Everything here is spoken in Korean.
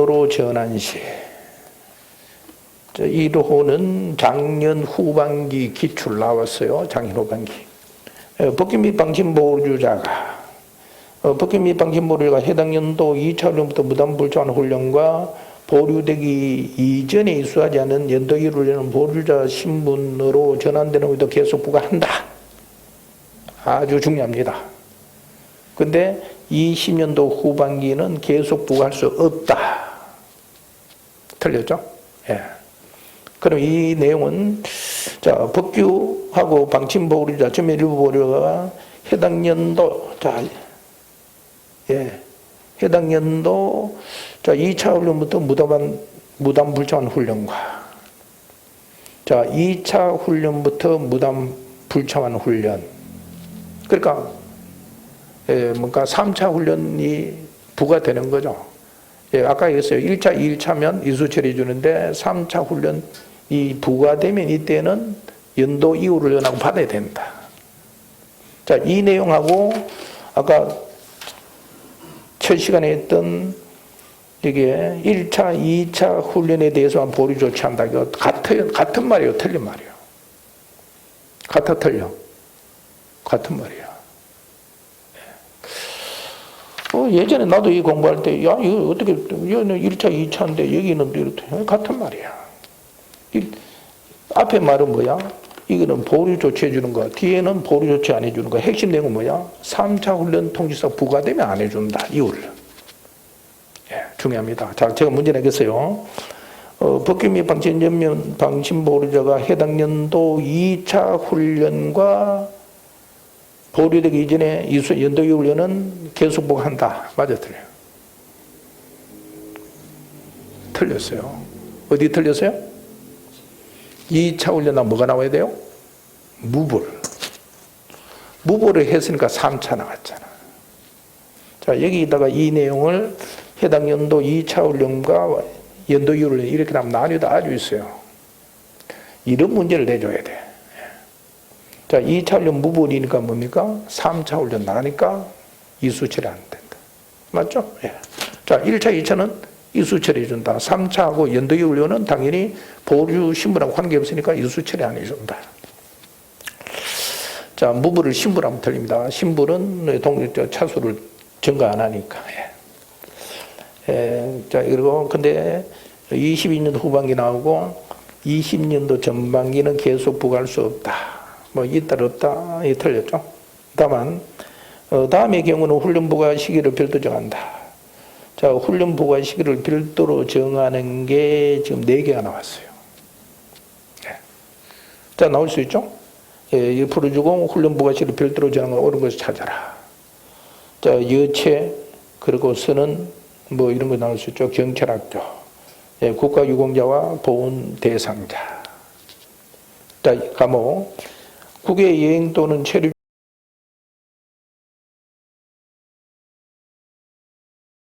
신분으로 전환 시. 저 1호는 작년 후반기 기출 나왔어요. 작년 후반기. 어, 법규 및 방침 보호주자가 어, 법규 및 방침 보호주자가 해당 연도 2차 훈련부터 무단 불조한 훈련과 보류되기 이전에 이수하지 않은 연도 1 훈련은 보류자 신분으로 전환되는 것도 계속 부과한다. 아주 중요합니다. 근데 20년도 후반기는 계속 부과할 수 없다. 틀렸죠? 예. 그럼 이 내용은 자 법규하고 방침보호자 점의 일부 보류가 해당 연도 자 예. 해당 연도 자 2차 훈련부터 무담한 무담 불참한 훈련과 자 2차 훈련부터 무담 불참한 훈련 그러니까 예, 뭔가 3차 훈련이 부과되는 거죠. 예, 아까 얘기했어요. 1차, 2일차면 이수처리 주는데 3차 훈련 이 부과되면 이때는 연도 이후 훈련하고 받아야 된다. 자, 이 내용하고 아까 첫 시간에 했던 이게 1차, 2차 훈련에 대해서만 보류 조치한다. 같은, 같은 말이에요. 틀린 말이에요. 같아 틀려. 같은 말이야. 어, 예전에 나도 이 공부할 때, 야, 이거 어떻게, 이거는 1차, 2차인데 여기는 이렇게, 같은 말이야. 이, 앞에 말은 뭐야? 이거는 보류 조치해 주는 거, 뒤에는 보류 조치 안 해주는 거. 핵심 내용은 뭐야? 3차 훈련 통지서 부과되면 안 해준다. 이유를. 예, 중요합니다. 자, 제가 문제 내겠어요. 어, 법규 및 방침 전면 방침 보류자가 해당 연도 2차 훈련과 보류되기 이전에 이수 연도 이후 훈련은 계속 부과한다. 맞아 틀려요. 틀렸어요. 어디 틀렸어요? 2차 훈련은 뭐가 나와야 돼요? 무볼. 무볼을 했으니까 3차 나왔잖아. 자, 여기다가 이 내용을 해당 연도 2차 훈련과 연도 이후 훈련 이렇게 하면 나뉘어도 아주 있어요. 이런 문제를 내줘야 돼. 자, 2차 훈련 무볼이니까 뭡니까? 3차 훈련 나가니까 이수철이 안 된다. 맞죠? 예. 자, 1차, 2차는 이수철이 해준다. 3차하고 연도기 훈련은 당연히 보류 신분하고 관계없으니까 이수철이 안 해준다. 자, 무불을 신분하면 틀립니다. 신분은 동, 차수를 증가 안 하니까. 예. 예. 자, 그리고 근데 22년도 후반기 나오고 20년도 전반기는 계속 부과할 수 없다. 뭐 있다 없다 이 틀렸죠. 다만 어, 다음의 경우는 훈련 부과 시기를 별도 정한다. 자 훈련 부과 시기를 별도로 정하는 게 지금 네 개가 나왔어요. 네. 자 나올 수 있죠. 예, 이 풀어주고 훈련 부과 시기를 별도로 정하는 거 옳은 것을 찾아라. 자 여체 그리고 쓰는 뭐 이런 거 나올 수 있죠. 경찰학교, 예, 국가유공자와 보훈 대상자. 자 과목 국외 여행 또는 체류